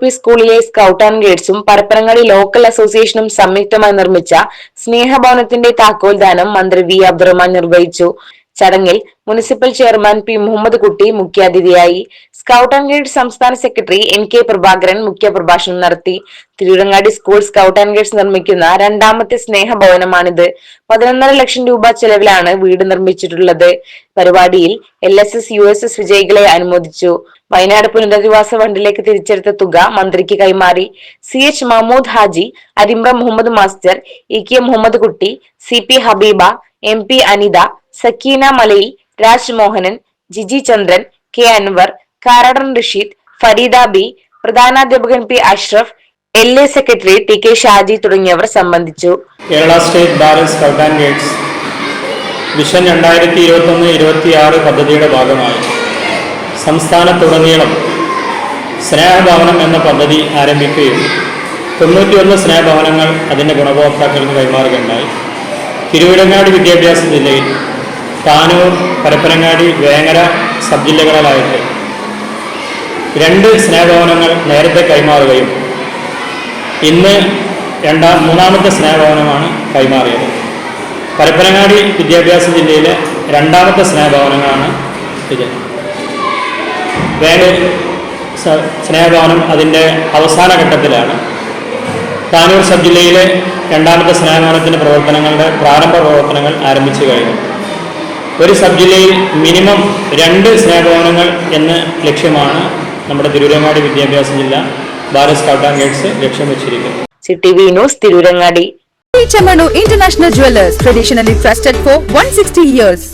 P സ്കൂളിലെ scout and ഗൈഡ്സും Parappanangadi local അസോസിയേഷനും സംയുക്തമായി നിർമ്മിച്ച സ്നേഹഭവനത്തിന്റെ താക്കോൽദാനം മന്ത്രി വി അബ്ദുറഹ്മാൻ നിർവഹിച്ചു. ചടങ്ങിൽ municipal chairman P Muhammad Kutty മുഖ്യാതിഥിയായി. സ്കൗട്ട് ആൻഡ് ഗൈഡ് സംസ്ഥാന സെക്രട്ടറി എൻ കെ പ്രഭാകരൻ മുഖ്യപ്രഭാഷണം നടത്തി. Tirurangadi school scout and guides നിർമ്മിക്കുന്ന രണ്ടാമത്തെ സ്നേഹഭവനമാണിത്. പതിനൊന്നര ലക്ഷം രൂപ ചെലവിലാണ് വീട് നിർമ്മിച്ചിട്ടുള്ളത്. പരിപാടിയിൽ L S S U S S വിജയികളെ അനുമോദിച്ചു. വയനാട് പുനരധിവാസ ഫണ്ടിലേക്ക് തിരിച്ചെടുത്ത തുക മന്ത്രിക്ക് കൈമാറി. C H Mahmood Haji Arimra Muhammad master E K Muhammad Kutty C P Habeeba M P Anitha Sakeena Malayil Rajmohanan Jiji Chandran K Anwar Karadan Rasheed Fareeda B പ്രധാനാധ്യാപകൻ P Ashraf L A secretary T K Shaji തുടങ്ങിയവർ സംബന്ധിച്ചു. Kerala state ബാർ scout and guides mission രണ്ടായിരത്തി ഇരുപത്തൊന്ന് ഇരുപത്തിയാറ് പദ്ധതിയുടെ ഭാഗമായി. സംസ്ഥാനത്തുടനീളം സ്നേഹഭവനം എന്ന പദ്ധതി ആരംഭിക്കുകയും തൊണ്ണൂറ്റിയൊന്ന് സ്നേഹഭവനങ്ങൾ അതിന്റെ ഗുണഭോക്താക്കൾക്ക് കൈമാറുകയുണ്ടായി. തിരുവിടങ്ങാട് വിദ്യാഭ്യാസ ജില്ലയിൽ താനൂർ പരപ്പനങ്ങാടി വേങ്ങര സബ് ജില്ലകളിലായിട്ട് രണ്ട് സ്നേഹഭവനങ്ങൾ നേരത്തെ കൈമാറുകയും ഇന്ന് രണ്ടാം മൂന്നാമത്തെ സ്നേഹഭവനമാണ് കൈമാറിയത്. പരപ്പനങ്ങാടി വിദ്യാഭ്യാസ ജില്ലയിലെ രണ്ടാമത്തെ സ്നേഹഭവനങ്ങളാണ് ഇത്. വേറെ സ്നേഹഭവനം അതിന്റെ അവസാന ഘട്ടത്തിലാണ്. താനൂർ സബ് ജില്ലയിലെ രണ്ടാമത്തെ സ്നേഹഭവനത്തിന്റെ പ്രവർത്തനങ്ങളുടെ പ്രാരംഭ പ്രവർത്തനങ്ങൾ ആരംഭിച്ചു കഴിഞ്ഞു. ഒരു സബ് ജില്ലയിൽ മിനിമം രണ്ട് സ്നേഹഭവനങ്ങൾ എന്ന ലക്ഷ്യമാണ് നമ്മുടെ തിരൂരങ്ങാടി വിദ്യാഭ്യാസ ജില്ല ഭാരത് സ്കൗട്ട് ആൻഡ് ഗൈഡ്സ് ലക്ഷ്യം വെച്ചിരിക്കുന്നത് city V news Tirurangadi Chamanu International Jewelers, traditionally trusted for 160 years.